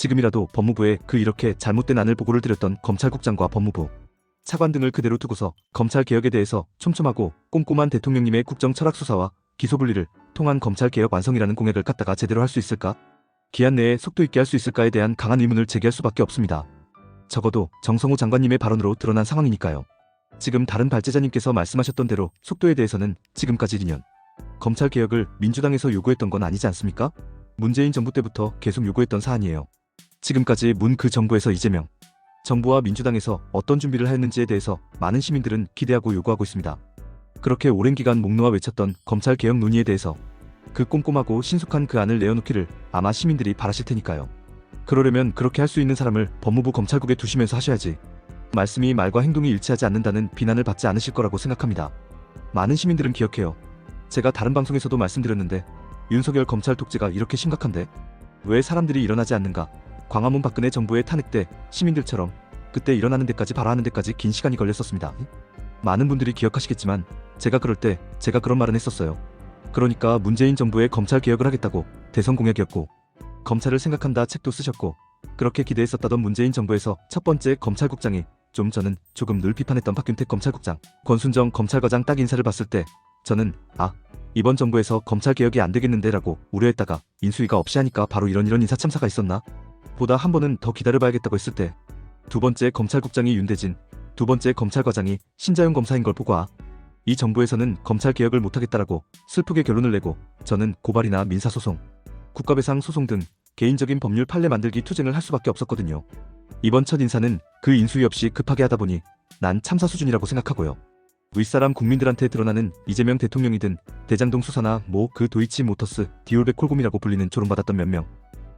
지금이라도 법무부에 그 이렇게 잘못된 안을 보고를 드렸던 검찰국장과 법무부 차관 등을 그대로 두고서 검찰 개혁에 대해서 촘촘하고 꼼꼼한 대통령님의 국정 철학 수사와 기소 분리를 통한 검찰 개혁 완성이라는 공약을 갖다가 제대로 할 수 있을까? 기한 내에 속도 있게 할 수 있을까에 대한 강한 의문을 제기할 수밖에 없습니다. 적어도 정성호 장관님의 발언으로 드러난 상황이니까요. 지금 다른 발제자님께서 말씀하셨던 대로 속도에 대해서는 지금까지 2년 검찰 개혁을 민주당에서 요구했던 건 아니지 않습니까? 문재인 정부 때부터 계속 요구했던 사안이에요. 지금까지 문그 정부에서 이재명 정부와 민주당에서 어떤 준비를 했는지에 대해서 많은 시민들은 기대하고 요구하고 있습니다. 그렇게 오랜 기간 목 놓아 외쳤던 검찰 개혁 논의에 대해서 그 꼼꼼하고 신속한 그 안을 내어놓기를 아마 시민들이 바라실 테니까요. 그러려면 그렇게 할 수 있는 사람을 법무부 검찰국에 두시면서 하셔야지. 말씀이 말과 행동이 일치하지 않는다는 비난을 받지 않으실 거라고 생각합니다. 많은 시민들은 기억해요. 제가 다른 방송에서도 말씀드렸는데 윤석열 검찰 독재가 이렇게 심각한데 왜 사람들이 일어나지 않는가? 광화문 박근혜 정부의 탄핵 때 시민들처럼 그때 일어나는 데까지 바라하는 데까지 긴 시간이 걸렸었습니다. 많은 분들이 기억하시겠지만 제가 그럴 때 제가 그런 말은 했었어요. 그러니까 문재인 정부의 검찰 개혁을 하겠다고 대선 공약이었고 검찰을 생각한다 책도 쓰셨고 그렇게 기대했었다던 문재인 정부에서 첫 번째 검찰국장이 좀 저는 조금 늘 비판했던 박균택 검찰국장 권순정 검찰과장 딱 인사를 봤을 때 저는 아 이번 정부에서 검찰 개혁이 안 되겠는데라고 우려했다가 인수위가 없이 하니까 바로 이런 이런 인사 참사가 있었나 보다 한 번은 더 기다려봐야겠다고 했을 때 두 번째 검찰국장이 윤대진 두 번째 검찰과장이 신자용 검사인 걸 보고 아, 이 정부에서는 검찰 개혁을 못하겠다라고 슬프게 결론을 내고 저는 고발이나 민사소송, 국가배상 소송 등 개인적인 법률 판례 만들기 투쟁을 할 수밖에 없었거든요. 이번 첫 인사는 그 인수위 없이 급하게 하다 보니 난 참사 수준이라고 생각하고요. 윗사람 국민들한테 드러나는 이재명 대통령이든 대장동 수사나 뭐 그 도이치 모터스 디올백 콜곰이라고 불리는 조롱받았던 몇 명.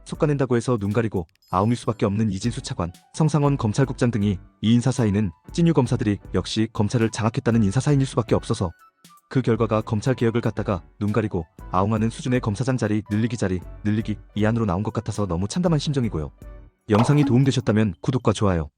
속가낸다고 해서 눈 가리고 아웅일 수밖에 없는 이진수 차관, 성상원 검찰국장 등이 이 인사 사이는 찐유 검사들이 역시 검찰을 장악했다는 인사 사인일 수밖에 없어서 그 결과가 검찰 개혁을 갖다가 눈 가리고 아웅하는 수준의 검사장 자리 늘리기 자리 늘리기 이 안으로 나온 것 같아서 너무 참담한 심정이고요. 영상이 도움되셨다면 구독과 좋아요